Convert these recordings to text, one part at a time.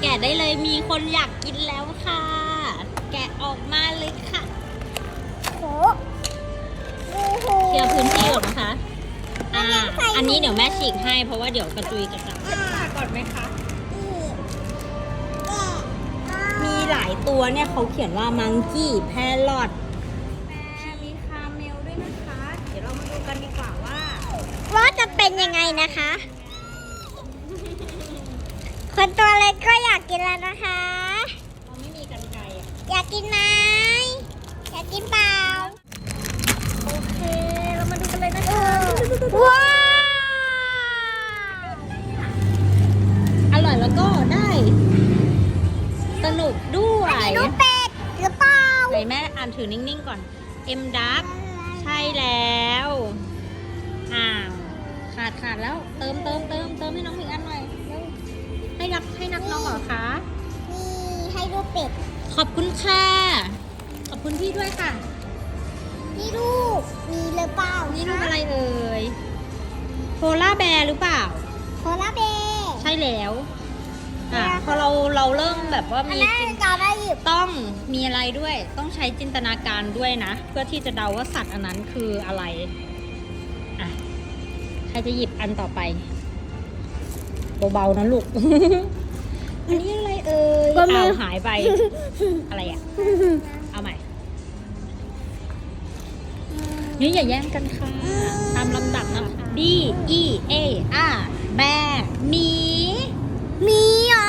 แกะได้เลยมีคนอยากกินแล้วค่ะ แกะออกมาเลยค่ะโหโอ้โหเคลียร์พื้นที่ก่อนนะคะ อ่ามันยังใส่อยู่อันนี้เดี๋ยวแม่ฉีกให้เพราะว่าเดี๋ยวกระจุยกระจายอ่าก่อนไหมคะนี่แกะอ่ามีหลายตัวเนี่ยเขาเขียนว่ามังกี้แพรอทมีคาเมลด้วยนะคะ เดี๋ยวเรามาดูกันดีกว่าว่า ว่าจะเป็นยังไงนะคะ คนตัวเล็กก็อยากกินแล้วนะคะ เราไม่มีกันไกรอะอยากกินไหมอยากกินเปล่า โอเค เรามาดูกันเลยนะคะว้าว อร่อยแล้วก็ได้ สนุกด้วยดูเป็ดหรือเปล่าไหนแม่อ่านถือนิ่งๆก่อน M Dark ใช่แล้วอ้าวขาดขาดแล้ว เติมเติมเติม นักให้นักน้องเหรอคะ นี่ให้ดูเป็ด ขอบคุณค่ะ ขอบคุณพี่ด้วยค่ะ นี่ลูกมีหรือเปล่านี่นี่รูปอะไรเอ่ยโพล่าแบร์หรือเปล่า โคลาเบย์ใช่แล้ว อะแล้วพอเราเราเริ่มแบบว่าอันมีนั้นจิน จะได้หยิบต้องมีอะไรด้วย ต้องใช้จินตนาการด้วยนะ เพื่อที่จะเดาว่าสัตว์อันนั้นคืออะไร อะ ใครจะหยิบอันต่อไป เบาๆนะลูก อันนี้อะไรเอ่ยอ้าวหายไป อะไรอะ เอาใหม่นี่อย่าแย่งกันค่ะ ตามลำดับนะคะ D E A R แบหมี มีเหรอ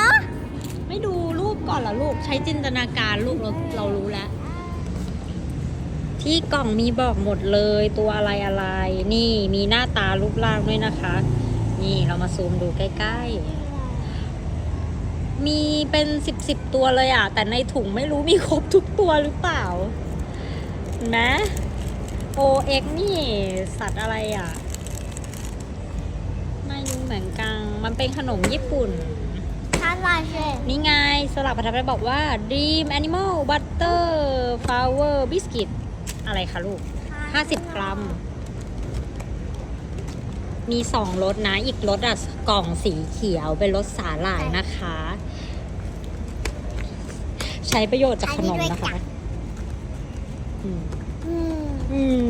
ไม่ดูรูปก่อนเหรอลูก ใช้จินตนาการลูกเราเรารู้แล้ว ที่กล่องมีบอกหมดเลยตัวอะไรอะไร นี่มีหน้าตารูปร่างด้วยนะคะ นี่เรามาซูมดูใกล้ ๆ มีเป็นสิบสิบตัวเลยอะ แต่ในถุงไม่รู้มีครบทุกตัวหรือเปล่าเห็นไหม OX นี่สัตว์อะไรอะ ไม่รู้เหมือนกันมันเป็นขนมญี่ปุ่น ทานลายเชนนี่ไงสลักประทับได้บอกว่า Dream Animal Butter Flower Biscuit อะไรคะลูก 50 กรัม มีสองรสนะ อีกรสอะกล่องสีเขียวเป็นรสสาหร่ายนะคะ ใช้ประโยชน์จากขนมนะคะอืมอืมอืม